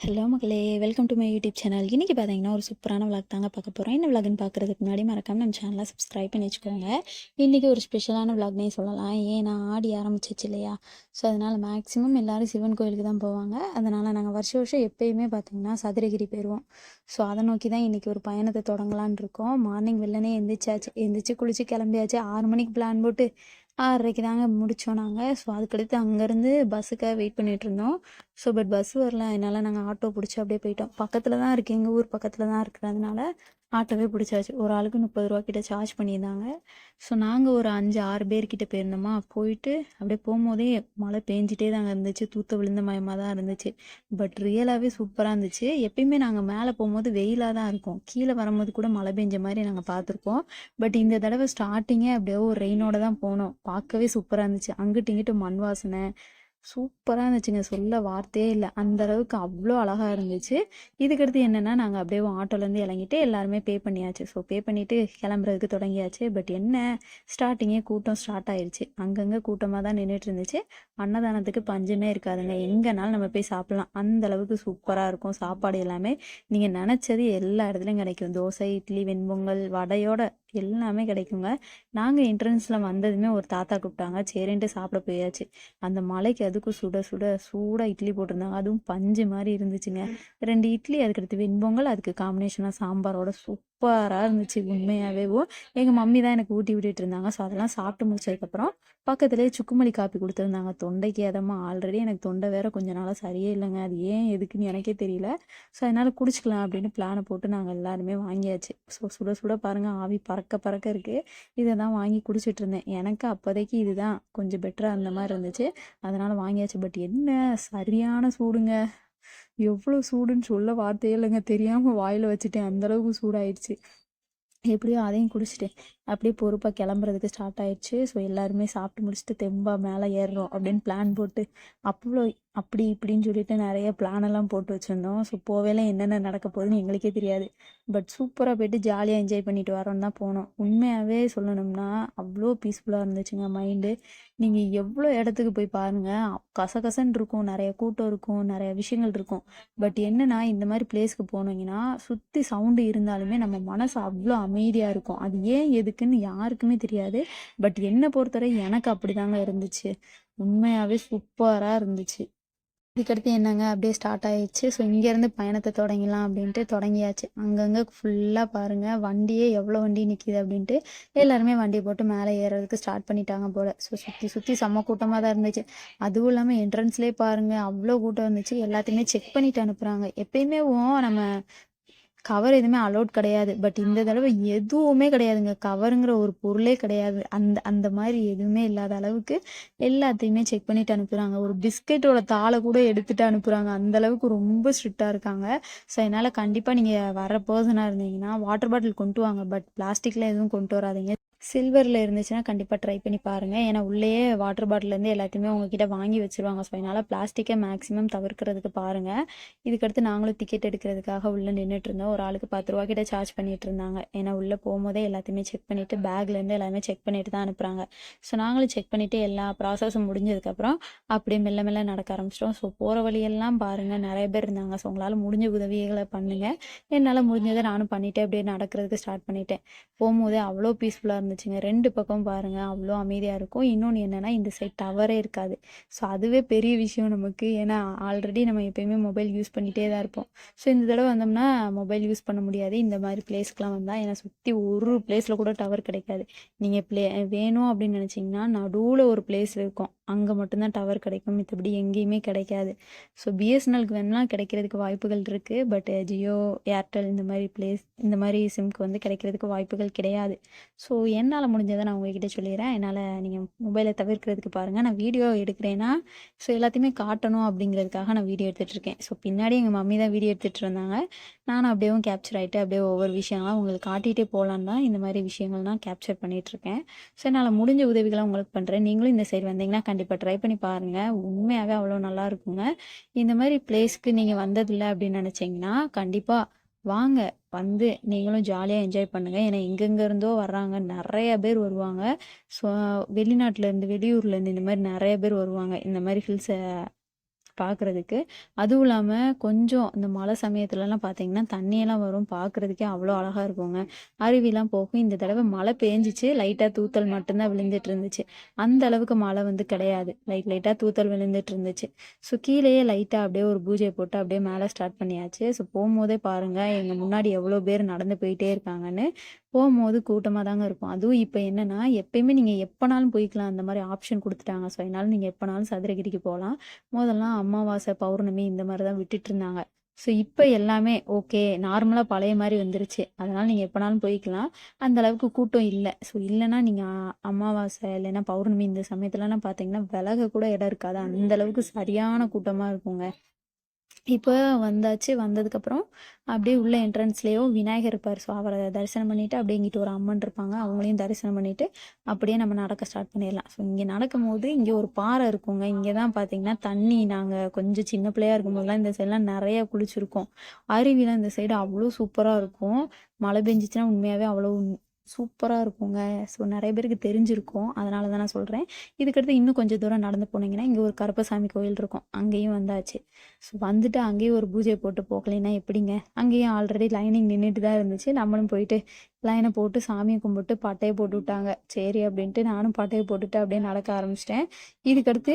Hello மக்களே welcome to my YouTube channel இன்றைக்கி பார்த்தீங்கன்னா ஒரு சூப்பரான விளாக் தாங்க பார்க்க போகிறோம் என்ன விளாக்னு பார்க்குறதுக்கு முன்னாடி மறக்காம நம்ம சேனலை சப்ஸ்கிரைப் பண்ணி வச்சுக்கோங்க. இன்றைக்கி ஒரு ஸ்பெஷலான விளாக்னே சொல்லலாம். ஏன்னா ஆடி ஆரம்பிச்சிச்சு இல்லையா? ஸோ அதனால் மேக்ஸிமம் எல்லோரும் சிவன் கோயிலுக்கு தான் போவாங்க. அதனால் நாங்கள் வருஷம் வருஷம் எப்பயுமே பார்த்தீங்கன்னா சதுரகிரி போயிடுவோம் ஸோ அதை நோக்கி தான் இன்றைக்கி ஒரு பயணத்தை தொடங்கலான்னு இருக்கோம். மார்னிங் வெள்ளனே எந்திரிச்சாச்சு. எந்திரிச்சு குளிச்சு கிளம்பியாச்சு. ஆறு மணிக்கு பிளான் போட்டு ஆறரைக்கு தாங்க முடித்தோம் நாங்கள் ஸோ அதுக்கடுத்து அங்கேருந்து பஸ்ஸுக்காக வெயிட் பண்ணிகிட்டு இருந்தோம் ஸோ பட் பஸ் வரல. அதனால் நாங்கள் ஆட்டோ பிடிச்சி அப்படியே போயிட்டோம். பக்கத்தில் தான் இருக்குது எங்கள் ஊர் பக்கத்தில் தான் இருக்கிறதுனால ஆட்டோவே பிடிச்சாச்சு. ஒரு ஆளுக்கு முப்பது ரூபா கிட்ட சார்ஜ் பண்ணியிருந்தாங்க. ஸோ நாங்கள் ஒரு அஞ்சு ஆறு பேர்கிட்ட போயிருந்தோமா. போயிட்டு அப்படியே போகும்போதே மழை பேஞ்சிட்டே தாங்க இருந்துச்சு. தூத்த விழுந்த மயமாக தான் இருந்துச்சு. பட் ரியலாகவே சூப்பராக இருந்துச்சு. எப்பயுமே நாங்கள் மேலே போகும்போது வெயிலாக தான் இருக்கும். கீழே வரும்போது கூட மழை பெஞ்ச மாதிரி நாங்கள் பார்த்துருக்கோம் பட் இந்த தடவை ஸ்டார்டிங்கே அப்படியே ஒரு ரெயினோட தான் போனோம். பார்க்கவே சூப்பராக இருந்துச்சு. அங்கிட்டு இங்கிட்டு மண் வாசனை சூப்பராக இருந்துச்சுங்க. சொல்ல வார்த்தையே இல்லை. அந்த அளவுக்கு அவ்வளோ அழகாக இருந்துச்சு. இதுக்கடுத்து என்னென்னா நாங்கள் அப்படியே ஆட்டோலேருந்து இறங்கிட்டு எல்லாருமே பே பண்ணியாச்சு. ஸோ பே பண்ணிவிட்டு கிளம்புறதுக்கு தொடங்கியாச்சு. பட் என்ன? ஸ்டார்டிங்கே கூட்டம் ஸ்டார்ட் ஆயிடுச்சு அங்கங்கே கூட்டமாக தான் நின்றுட்டு இருந்துச்சு. அன்னதானத்துக்கு பஞ்சமே இருக்காதுங்க. எங்கேனாலும் நம்ம போய் சாப்பிட்லாம். அந்த அளவுக்கு சூப்பராக இருக்கும். சாப்பாடு எல்லாமே. நீங்கள் நினச்சது எல்லா இடத்துலையும் கிடைக்கும். தோசை இட்லி வெண்பொங்கல் வடையோட எல்லாமே கிடைக்குங்க. நாங்கள் என்ட்ரன்ஸில் வந்ததுமே ஒரு தாத்தா கூப்பிட்டாங்க. சரின்ட்டு சாப்பிட போயாச்சு. அந்த மலைக்கு அதுக்கும் சுட சுட சூடாக இட்லி போட்டிருந்தாங்க. அதுவும் பஞ்சு மாதிரி இருந்துச்சுங்க. ரெண்டு இட்லி அதுக்கடுத்து வெண்பொங்கல் அதுக்கு காம்பினேஷனாக சாம்பாரோட சூப்பராக இருந்துச்சு உண்மையாகவே எங்கள் மம்மி தான் எனக்கு ஊட்டி விட்டுட்டு இருந்தாங்க. ஸோ அதெல்லாம் சாப்பிட்டு முடிச்சதுக்கப்புறம் பக்கத்துலேயே சுக்குமல்லி காப்பி கொடுத்துருந்தாங்க. தொண்டைக்கு அதமாக ஆல்ரெடி எனக்கு தொண்டை வேற கொஞ்ச நாளாக சரியே இல்லைங்க. அது ஏன் எதுக்குன்னு எனக்கே தெரியல. ஸோ அதனால் குடிச்சிக்கலாம் அப்படின்னு பிளானை போட்டு நாங்கள் எல்லாருமே வாங்கியாச்சு. ஸோ சுட சுட பாருங்கள் ஆவி பறக்க பறக்க இருக்குது இதை தான் வாங்கி குடிச்சிட்டு இருந்தேன். எனக்கு அப்போதைக்கு இதுதான் கொஞ்சம் பெட்டராக அந்த மாதிரி இருந்துச்சு. அதனால் வாங்கியாச்சு. பட் என்ன சரியான சூடுங்க. எவ்வளோ சூடுன்னு சொல்ல வார்த்தையே இல்லைங்க. தெரியாமல் வாயில் வச்சுட்டேன். அந்தளவுக்கு சூடாயிடுச்சு. எப்படியோ அதையும் குடிச்சிட்டேன். அப்படியே பொறுப்பாக கிளம்புறதுக்கு ஸ்டார்ட் ஆயிடுச்சு. ஸோ எல்லாருமே சாப்பிட்டு முடிச்சுட்டு தெம்பா மேலே ஏறுறோம் அப்படின்னு பிளான் போட்டு அவ்வளோ அப்படி இப்படின்னு சொல்லிட்டு நிறைய பிளானெல்லாம் போட்டு வச்சுருந்தோம். ஸோ போவேல என்னென்ன நடக்க போகுதுன்னு எங்களுக்கே தெரியாது. பட் சூப்பராக போயிட்டு ஜாலியாக என்ஜாய் பண்ணிட்டு வரோம் தான் போனோம். உண்மையாகவே சொல்லணும்னா அவ்வளோ பீஸ்ஃபுல்லாக இருந்துச்சுங்க மைண்டு நீங்கள் எவ்வளோ இடத்துக்கு போய் பாருங்கள் கசகசன்னு இருக்கும். நிறைய கூட்டம் இருக்கும் நிறைய விஷயங்கள் இருக்கும். பட் என்னன்னா இந்த மாதிரி பிளேஸ்க்கு போனீங்கன்னா சுற்றி சவுண்டு இருந்தாலுமே நம்ம மனசு அவ்வளோ அமைதியாக இருக்கும். அது ஏன் இருக்குன்னு யாருக்குமே தெரியாது. பட் என்னை பொறுத்தவரை எனக்கு அப்படிதாங்க இருந்துச்சு. உண்மையாகவே சூப்பராக இருந்துச்சு. இதுக்கடுத்து என்னங்க? அப்படியே ஸ்டார்ட் ஆயிடுச்சு. ஸோ இங்கேருந்து பயணத்தை தொடங்கிலாம் அப்படின்ட்டு தொடங்கியாச்சு. அங்கங்கே ஃபுல்லாக பாருங்கள் வண்டியே எவ்வளோ வண்டி நிற்கிது அப்படின்ட்டு எல்லாருமே வண்டி போட்டு மேலே ஏறுறதுக்கு ஸ்டார்ட் பண்ணிட்டாங்க போல். ஸோ சுற்றி சுற்றி செம்ம கூட்டமாக தான் இருந்துச்சு. அதுவும் இல்லாமல் என்ட்ரன்ஸ்லேயே பாருங்கள் அவ்வளோ கூட்டம் இருந்துச்சு. எல்லாத்தையுமே செக் பண்ணிட்டு அனுப்புகிறாங்க எப்பயுமே நம்ம கவர் எதுவுமே அலோட் கிடையாது. பட் இந்த தடவை எதுவுமே கிடையாதுங்க. கவருங்கிற ஒரு பொருளே கிடையாது. அந்த அந்த மாதிரி எதுவுமே இல்லாத அளவுக்கு எல்லாத்தையுமே செக் பண்ணிட்டு அனுப்புகிறாங்க ஒரு பிஸ்கெட்டோட தாளை கூட எடுத்துட்டு அனுப்புகிறாங்க அந்த அளவுக்கு ரொம்ப ஸ்ட்ரிக்டாக இருக்காங்க. ஸோ அதனால் கண்டிப்பாக நீங்கள் வர பர்சனாக இருந்தீங்கன்னா வாட்டர் பாட்டில் கொண்டு வாங்க. பட் பிளாஸ்டிக்கில் எதுவும் கொண்டு வராதிங்க. சில்வரில் இருந்துச்சுன்னா கண்டிப்பாக ட்ரை பண்ணி பாருங்கள் ஏன்னா உள்ளேயே வாட்டர் பாட்டிலேருந்து எல்லாத்தையுமே உங்ககிட்ட வாங்கி வச்சுருவாங்க. ஸோ அதனால் பிளாஸ்டிக்கை மேக்ஸிமம் தவிர்க்கிறதுக்கு பாருங்கள் இதுக்கடுத்து நாங்களும் டிக்கெட் எடுக்கிறதுக்காக உள்ளே நின்றுட்டு இருந்தோம். ஒரு ஆளுக்கு பத்து ரூபா கிட்ட சார்ஜ் பண்ணிட்டு இருந்தாங்க. ஏன்னா உள்ளே போகும்போதே எல்லாத்தையுமே செக் பண்ணிவிட்டு பேக்லேருந்து எல்லாமே செக் பண்ணிட்டு தான் அனுப்புகிறாங்க ஸோ நாங்களும் செக் பண்ணிவிட்டு எல்லா ப்ராசஸும் முடிஞ்சதுக்கப்புறம் அப்படியே மெல்ல மெல்ல நடக்க ஆரம்பிச்சிட்டோம். ஸோ போகிற வழியெல்லாம் பாருங்கள் நிறைய பேர் இருந்தாங்க. ஸோ உங்களால் முடிஞ்ச உதவிகளை பண்ணுங்கள் என்னால் முடிஞ்சதை நானும் பண்ணிவிட்டு அப்படியே நடக்கிறதுக்கு ஸ்டார்ட் பண்ணிட்டேன். போகும்போதே அவ்வளோ பீஸ்ஃபுல்லாக இருந்துச்சுங்க. ரெண்டு பக்கம் பாருங்கள் அவ்வளோ அமைதியாக இருக்கும். இன்னொன்று என்னென்னா இந்த சைட் டவரே இருக்காது. ஸோ அதுவே பெரிய விஷயம் நமக்கு. ஏன்னா ஆல்ரெடி நம்ம எப்பயுமே மொபைல் யூஸ் பண்ணிகிட்டே தான் இருப்போம். ஸோ இந்த தடவை வந்தோம்னா மொபைல் யூஸ் பண்ண முடியாது. இந்த மாதிரி பிளேஸ்க்கெலாம் வந்தால் ஏன்னா சுற்றி ஒரு பிளேஸில் கூட டவர் கிடைக்காது. நீங்கள் ப்ளே வேணும் அப்படின்னு நினச்சிங்கன்னா நடுவில் ஒரு பிளேஸ் இருக்கும். அங்கே மட்டும்தான் டவர் கிடைக்கும். மற்றபடி எங்கேயுமே கிடைக்காது. ஸோ பிஎஸ்என்எலுக்கு வேணால் கிடைக்கிறதுக்கு வாய்ப்புகள் இருக்குது பட் ஜியோ ஏர்டெல் இந்த மாதிரி பிளேஸ் இந்த மாதிரி சிம்க்கு வந்து கிடைக்கிறதுக்கு வாய்ப்புகள் கிடையாது. ஸோ என்னால் முடிஞ்சதை நான் உங்ககிட்ட சொல்லிடுறேன் என்னால் நீங்கள் மொபைலை தவிர்க்கிறதுக்கு பாருங்கள் நான் வீடியோ எடுக்கிறேன்னா ஸோ எல்லாத்தையுமே காட்டணும் அப்படிங்கிறதுக்காக நான் வீடியோ எடுத்துகிட்டு இருக்கேன். ஸோ பின்னாடி எங்கள் மம்மி தான் வீடியோ எடுத்துகிட்டு இருந்தாங்க. நானும் அப்படியே கேப்சர் ஆகிட்டு அப்படியே ஒவ்வொரு விஷயங்கள்லாம் உங்களுக்கு காட்டிகிட்டே போகலான்னு தான் இந்த மாதிரி விஷயங்கள்லாம் கேப்சர் பண்ணிகிட்ருக்கேன் ஸோ என்னால் முடிஞ்ச உதவிகளை உங்களுக்கு பண்ணுறேன் நீங்களும் இந்த சைடு வந்தீங்கன்னா கண்டிப்பாக ட்ரை பண்ணி பாருங்கள் உண்மையாகவே அவ்வளோ நல்லா இருக்குங்க. இந்த மாதிரி பிளேஸ்க்கு நீங்கள் வந்ததில்லை அப்படின்னு நினச்சிங்கன்னா கண்டிப்பாக வாங்க. வந்து நீங்களும் ஜாலியாக என்ஜாய் பண்ணுங்கள் ஏன்னா எங்கெங்கேருந்தோ வர்றாங்க. நிறைய பேர் வருவாங்க. ஸோ வெளிநாட்டிலேருந்து வெளியூர்லேருந்து இந்த மாதிரி நிறைய பேர் வருவாங்க. இந்த மாதிரி ஹில்ஸை பார்க்குறதுக்கு அதுவும் இல்லாமல் கொஞ்சம் இந்த மழை சமயத்துலலாம் பார்த்தீங்கன்னா தண்ணியெல்லாம் வரும். பார்க்குறதுக்கே அவ்வளோ அழகாக இருக்குங்க. அருவிலாம் போகும். இந்த தடவை மழை பேஞ்சிச்சு. லைட்டாக தூத்தல் மட்டும்தான் விழுந்துட்டு இருந்துச்சு அந்த அளவுக்கு மழை வந்து கிடையாது. லைட் லைட்டாக தூத்தல் விழுந்துட்டு இருந்துச்சு ஸோ கீழேயே லைட்டாக அப்படியே ஒரு பூஜை போட்டு அப்படியே மேலே ஸ்டார்ட் பண்ணியாச்சு. ஸோ போகும்போதே பாருங்கள் எங்கள் முன்னாடி எவ்வளோ பேர் நடந்து போயிட்டே இருக்காங்கன்னு. போகும்போது கூட்டமாக தாங்க இருக்கும். அதுவும் இப்போ என்னென்னா எப்பயுமே நீங்கள் எப்போனாலும் போய்க்கலாம். அந்த மாதிரி ஆப்ஷன் கொடுத்துட்டாங்க. ஸோ அதனால நீங்கள் எப்போனாலும் சதுரகிரிக்கு போகலாம். முதல்லாம் அமாவாசை பௌர்ணமி இந்த மாதிரி தான் விட்டுட்டு இருந்தாங்க. ஸோ இப்போ எல்லாமே ஓகே நார்மலாக பழைய மாதிரி வந்துருச்சு. அதனால் நீங்கள் எப்போனாலும் போய்க்கலாம். அந்த அளவுக்கு கூட்டம் இல்லை. ஸோ இல்லைன்னா நீங்கள் அமாவாசை இல்லைன்னா பௌர்ணமி இந்த சமயத்துலலாம் பார்த்தீங்கன்னா விலக கூட இடம் இருக்காது. அந்த அளவுக்கு சரியான கூட்டமாக இருக்குங்க. இப்போ வந்தாச்சு வந்ததுக்கப்புறம் அப்படியே உள்ள என்ட்ரன்ஸ்லேயோ விநாயகர் இருப்பார். ஸோ அவரை தரிசனம் பண்ணிவிட்டு அப்படியே இங்கிட்டு ஒரு அம்மன் இருப்பாங்க. அவங்களையும் தரிசனம் பண்ணிவிட்டு அப்படியே நம்ம நடக்க ஸ்டார்ட் பண்ணிடலாம். ஸோ இங்கே நடக்கும் போது இங்கே ஒரு பாறை இருக்குங்க. இங்கே தான் பார்த்தீங்கன்னா தண்ணி நாங்கள் கொஞ்சம் சின்ன பிள்ளையா இருக்கும்போதெல்லாம் இந்த சைட்லாம் நிறைய குளிச்சிருக்கோம். அருவிலாம் இந்த சைடு அவ்வளோ சூப்பராக இருக்கும். மழை பெஞ்சிச்சுன்னா உண்மையாகவே அவ்வளோ சூப்பராக இருக்குங்க. ஸோ நிறைய பேருக்கு தெரிஞ்சிருக்கும். அதனால தான் நான் சொல்கிறேன் இதுக்கடுத்து இன்னும் கொஞ்சம் தூரம் நடந்து போனீங்கன்னா இங்கே ஒரு கருப்பசாமி கோயில் இருக்கும். அங்கேயும் வந்தாச்சு. ஸோ வந்துட்டு அங்கேயும் ஒரு பூஜை போட்டு போகலைன்னா எப்படிங்க? அங்கேயும் ஆல்ரெடி லைனிங் நின்றுட்டு தான் இருந்துச்சு. நம்மளும் போயிட்டு லைனை போட்டு சாமியை கும்பிட்டு பட்டையை போட்டு விட்டாங்க. சரி அப்படின்ட்டு நானும் பட்டையை போட்டுட்டு அப்படியே நடக்க ஆரம்பிச்சிட்டேன். இதுக்கடுத்து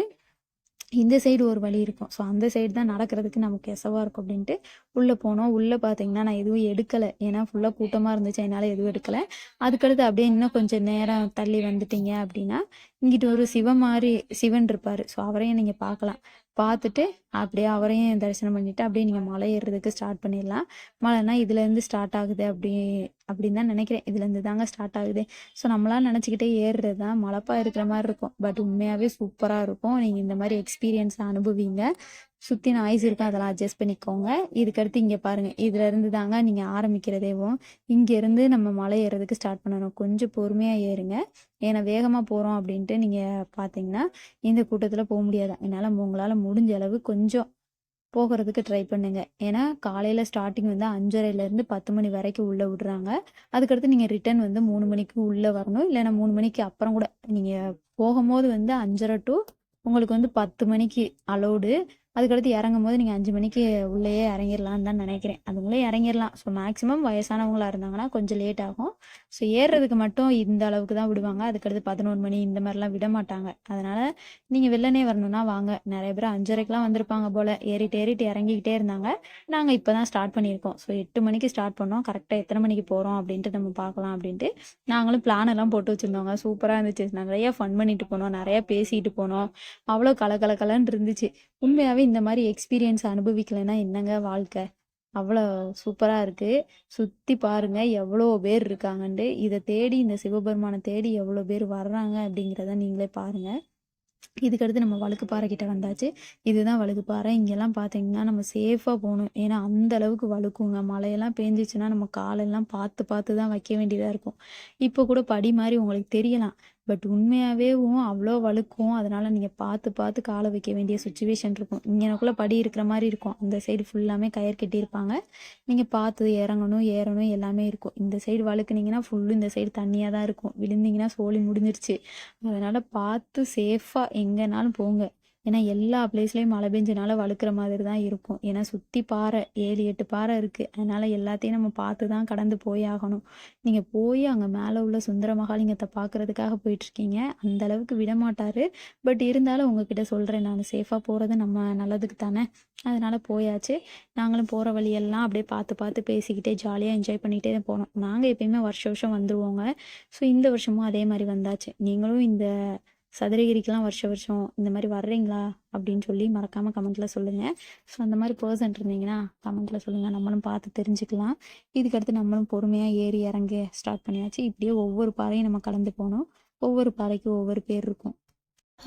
இந்த சைடு ஒரு வழி இருக்கும். ஸோ அந்த சைடு தான் நடக்கிறதுக்கு நமக்கு எசவாக இருக்கும் அப்படின்ட்டு உள்ளே போனோம். உள்ளே பார்த்தீங்கன்னா நான் எதுவும் எடுக்கலை. ஏன்னா ஃபுல்லாக கூட்டமாக இருந்துச்சு. அதனால் எதுவும் எடுக்கலை. அதுக்கடுத்து அப்படியே இன்னும் கொஞ்சம் நேரம் தள்ளி வந்துட்டீங்க அப்படின்னா இங்கிட்டு ஒரு சிவ மாதிரி சிவன் இருப்பார். ஸோ அவரையும் நீங்கள் பார்க்கலாம். பார்த்துட்டு அப்படியே அவரையும் தரிசனம் பண்ணிவிட்டு அப்படியே நீங்கள் மலை ஏறுறதுக்கு ஸ்டார்ட் பண்ணிடலாம். மலைனா இதுலேருந்து ஸ்டார்ட் ஆகுது அப்படி அப்படின்னு தான் நினைக்கிறேன். இதுலேருந்து தாங்க ஸ்டார்ட் ஆகுது. ஸோ நம்மளாம் நினச்சிக்கிட்டே ஏறுறது தான் மலைப்பா இருக்கிற மாதிரி இருக்கும். பட் உண்மையாகவே சூப்பராக இருக்கும். நீங்கள் இந்த மாதிரி எக்ஸ்பீரியன்ஸ் அனுபவிங்க. சுற்றி நாய்ஸ் இருக்கும். அதெல்லாம் அட்ஜஸ்ட் பண்ணிக்கோங்க. இதுக்கடுத்து இங்கே பாருங்கள் இதுலேருந்து தாங்க நீங்கள் ஆரம்பிக்கிறதேவும் இங்கேருந்து நம்ம மலை ஏறுறதுக்கு ஸ்டார்ட் பண்ணணும். கொஞ்சம் பொறுமையாக ஏறுங்க. ஏன்னா வேகமாக போகிறோம் அப்படின்ட்டு நீங்கள் பார்த்தீங்கன்னா இந்த கூட்டத்தில் போக முடியாது. என்னால் உங்களால் முடிஞ்ச அளவு கொஞ்சம் கொஞ்சம் போகிறதுக்கு ட்ரை பண்ணுங்க. ஏன்னா காலையில் ஸ்டார்டிங் வந்து அஞ்சரைலேருந்து பத்து மணி வரைக்கும் உள்ளே விடுறாங்க. அதுக்கடுத்து நீங்கள் ரிட்டர்ன் வந்து மூணு மணிக்கு உள்ளே வரணும். இல்லைன்னா மூணு மணிக்கு அப்புறம் கூட நீங்கள் போகும்போது வந்து அஞ்சரை டு உங்களுக்கு வந்து பத்து மணிக்கு அலோடு அதுக்கடுத்து இறங்கும் போது நீங்கள் அஞ்சு மணிக்கு உள்ளேயே இறங்கிடலான்னு தான் நினைக்கிறேன். அதுங்களே இறங்கிடலாம் ஸோ மேக்ஸிமம் வயசானவங்களா இருந்தாங்கன்னா கொஞ்சம் லேட் ஆகும். ஸோ ஏறுறதுக்கு மட்டும் இந்த அளவுக்கு தான் விடுவாங்க. அதுக்கடுத்து பதினோரு மணி இந்த மாதிரிலாம் விட மாட்டாங்க. அதனால் நீங்கள் வெள்ளனே வரணும்னா வாங்க. நிறைய பேர் அஞ்சரைக்கெலாம் வந்திருப்பாங்க போல். ஏறிட்டு ஏறிட்டு இறங்கிக்கிட்டே இருந்தாங்க. நாங்கள் இப்போ தான் ஸ்டார்ட் பண்ணியிருக்கோம். ஸோ எட்டு மணிக்கு ஸ்டார்ட் பண்ணோம். கரெக்டாக எத்தனை மணிக்கு போகிறோம் அப்படின்ட்டு நம்ம பார்க்கலாம் அப்படின்ட்டு நாங்களும் பிளான் எல்லாம் போட்டு வச்சுருந்தோங்க. சூப்பராக இருந்துச்சு. நிறைய ஃபன் பண்ணிட்டு போனோம். நிறையா பேசிட்டு போனோம். அவ்வளோ கலகலகலன்னு இருந்துச்சு. உண்மையாகவே இந்த மாதிரி எக்ஸ்பீரியன்ஸ் அனுபவிக்கலைன்னா என்னங்க வாழ்க்கை? அவ்வளோ சூப்பராக இருக்குது சுற்றி பாருங்கள் எவ்வளோ பேர் இருக்காங்கன்ட்டு. இதை தேடி இந்த சிவபெருமானை தேடி எவ்வளோ பேர் வர்றாங்க அப்படிங்கிறத நீங்களே பாருங்கள் இதுக்கடுத்து நம்ம வழுக்குப்பாறை கிட்ட வந்தாச்சு. இதுதான் வழுக்குப்பாறை. இங்கெல்லாம் பார்த்தீங்கன்னா நம்ம சேஃபாக போகணும். ஏன்னா அந்த அளவுக்கு வழுக்குங்க. மழையெல்லாம் பேஞ்சிச்சுன்னா நம்ம காலெல்லாம் பார்த்து பார்த்து தான் வைக்க வேண்டியதாக இருக்கும். இப்போ கூட படி மாதிரி உங்களுக்கு தெரியலாம். பட் உண்மையாகவேவும் அவ்வளோ வழுக்கும். அதனால் நீங்கள் பார்த்து பார்த்து காலை வைக்க வேண்டிய சுச்சுவேஷன் இருக்கும். இங்கனக்குள்ளே படி இருக்கிற மாதிரி இருக்கும். அந்த சைடு ஃபுல்லாமே கயிறு கட்டியிருப்பாங்க. நீங்கள் பார்த்து இறங்கணும் ஏறணும் எல்லாமே இருக்கும். இந்த சைடு வழுக்குனீங்கன்னா ஃபுல்லு இந்த சைடு தண்ணியாக தான் இருக்கும். விழுந்தீங்கன்னா சோழி முடிஞ்சிருச்சு. அதனால் பார்த்து சேஃபாக எங்கேனாலும் போங்க. ஏன்னா எல்லா பிளேஸ்லேயும் மழை பெஞ்சனால வழுக்கிற மாதிரி தான் இருக்கும். ஏன்னா சுற்றி பாறை ஏழு எட்டு பாறை இருக்குது அதனால் எல்லாத்தையும் நம்ம பார்த்து தான் கடந்து போய் ஆகணும். நீங்கள் போய் அங்கே மேலே உள்ள சுந்தர மகாலிங்கத்தை பார்க்குறதுக்காக போயிட்டுருக்கீங்க. அந்த அளவுக்கு விட மாட்டார் பட் இருந்தாலும் உங்ககிட்ட சொல்கிறேன் நான் சேஃபாக போகிறது நம்ம நல்லதுக்கு தானே. அதனால் போயாச்சு. நாங்களும் போகிற வழியெல்லாம் அப்படியே பார்த்து பார்த்து பேசிக்கிட்டே ஜாலியாக என்ஜாய் பண்ணிகிட்டே தான் போனோம். நாங்கள் எப்பயுமே வருஷ வருஷம் வந்துடுவோங்க ஸோ இந்த வருஷமும் அதே மாதிரி வந்தாச்சு. நீங்களும் இந்த சதுரகிரிக்கெலாம் வருஷ வருஷம் இந்த மாதிரி வர்றீங்களா? அப்படின்னு சொல்லி மறக்காமல் கமெண்ட்டில் சொல்லுங்கள் ஸோ அந்த மாதிரி பர்சன் இருந்தீங்கன்னா கமெண்ட்டில் சொல்லுங்கள் நம்மளும் பார்த்து தெரிஞ்சுக்கலாம். இதுக்கடுத்து நம்மளும் பொறுமையாக ஏறி இறங்க ஸ்டார்ட் பண்ணியாச்சு. இப்படியே ஒவ்வொரு பாறையும் நம்ம கடந்து போனோம். ஒவ்வொரு பாறைக்கும் ஒவ்வொரு பேர் இருக்கும்.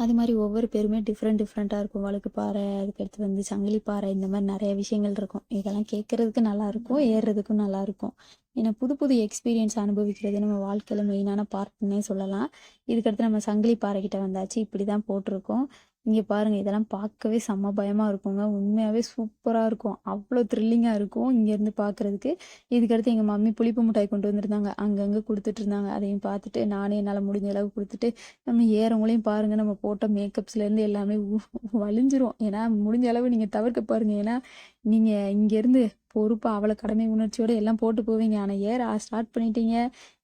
அது மாதிரி ஒவ்வொரு பேருமே டிஃப்ரெண்ட் டிஃப்ரெண்ட்டாக இருக்கும். வழுக்கு பாறை அதுக்கடுத்து வந்து சங்கிலி பாறை இந்த மாதிரி நிறைய விஷயங்கள் இருக்கும். இதெல்லாம் கேட்குறதுக்கு நல்லாயிருக்கும் ஏறுறதுக்கும் நல்லாயிருக்கும் ஏன்னா புது புது எக்ஸ்பீரியன்ஸ் அனுபவிக்கிறது நம்ம வாழ்க்கையில் மெயினான பார்ட்னே சொல்லலாம். இதுக்கடுத்து நம்ம சங்கிலி பாறைக்கிட்ட வந்தாச்சு. இப்படி தான் போட்டிருக்கோம். இங்கே பாருங்கள் இதெல்லாம் பார்க்கவே செம்ம பயமாக இருக்குங்க. உண்மையாகவே சூப்பராக இருக்கும். அவ்வளோ த்ரில்லிங்காக இருக்கும் இங்கேருந்து பார்க்குறதுக்கு இதுக்கடுத்து எங்கள் மம்மி புளிப்பு மிட்டாய் கொண்டு வந்திருந்தாங்க. அங்கங்கே கொடுத்துட்டு இருந்தாங்க. அதையும் பார்த்துட்டு நானே என்னால் முடிஞ்ச அளவு கொடுத்துட்டு நம்ம ஏறவங்களையும் பாருங்கள் நம்ம போட்ட மேக்கப்ஸ்லேருந்து எல்லாமே வலிஞ்சிரும் ஏன்னா முடிஞ்ச அளவு நீங்கள் தவிர்க்க பாருங்கள் ஏன்னா நீங்கள் இங்கேருந்து பொறுப்பாக அவ்வளோ கடமை உணர்ச்சியோட எல்லாம் போட்டு போவீங்க. ஆனால் ஏற ஸ்டார்ட் பண்ணிட்டீங்க?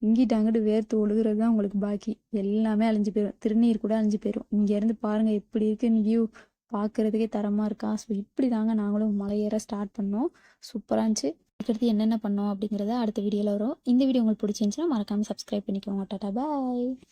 இங்கிட்டு அங்கிட்டு வேர்த்து ஒழுகுறது தான் உங்களுக்கு பாக்கி. எல்லாமே அழிஞ்சு போயிடும் திருநீர் கூட அழிஞ்சு போயிடும் இங்கேருந்து பாருங்கள் எப்படி இருக்குன்னு வியூ பார்க்குறதுக்கே தரமாக இருக்கா? ஸோ இப்படி தாங்க நாங்களும் மலையேற ஸ்டார்ட் பண்ணோம். சூப்பராக இருந்துச்சு. அடுத்தடுத்து என்னென்ன பண்ணோம் அப்படிங்கிறத அடுத்த வீடியோவில் வரும். இந்த வீடியோ உங்களுக்கு பிடிச்சிருந்துச்சுன்னா மறக்காமல் சப்ஸ்கிரைப் பண்ணிக்கோங்க. டாட்டா பாய்